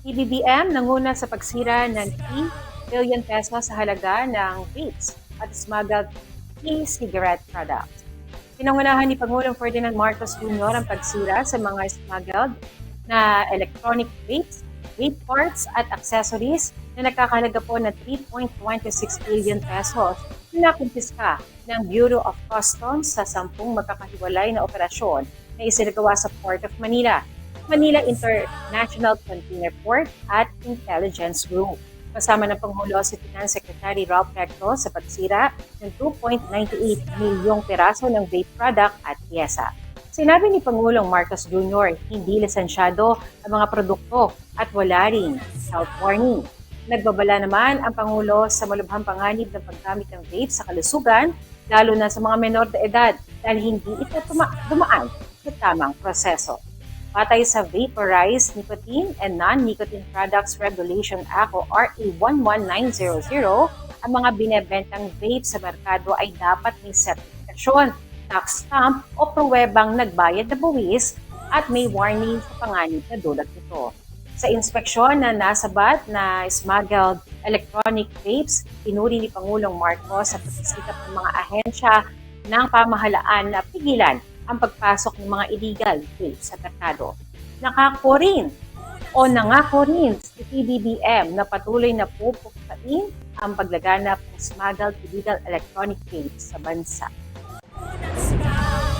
PBBM nanguna sa pagsira ng 3 billion pesos sa halaga ng vapes at smuggled e-cigarette products. Pinangunahan ni Pangulong Ferdinand Marcos Jr. ang pagsira sa mga smuggled na electronic vapes, vape parts at accessories na nakakahalaga po ng 3.26 billion pesos na nakumpiska ng Bureau of Customs sa sampung magkakahiwalay na operasyon na isinagawa sa Port of Manila, Manila International Container Port at Intelligence Group. Kasama ng Pangulo si Finance Secretary Ralph Recto sa pagsira ng 2.98 milyong peraso ng vape product at pyesa. Sinabi ni Pangulong Marcos Jr., hindi lisensyado ang mga produkto at wala ring health warning. Nagbabala naman ang Pangulo sa malubhang panganib ng paggamit ng vape sa kalusugan, lalo na sa mga menor de edad dahil hindi ito tuma- dumaan sa tamang proseso. Patay sa Vaporized Nicotine and Non-Nicotine Products Regulation Act o RA 11900, ang mga binebentang vape sa merkado ay dapat may sertifikasyon, tax stamp o pruwebang nagbayad na buwis at may warning sa panganib na dulot nito. Sa inspeksyon na nasabat na smuggled electronic vapes, pinuri ni Pangulong Marcos sa pagsisikap ng mga ahensya ng pamahalaan na pigilan ang pagpasok ng mga illegal vapes sa merkado. Nakako rin o nangako rin si PBBM na patuloy na pupuksain ang paglaganap ng smuggled illegal electronic vapes sa bansa.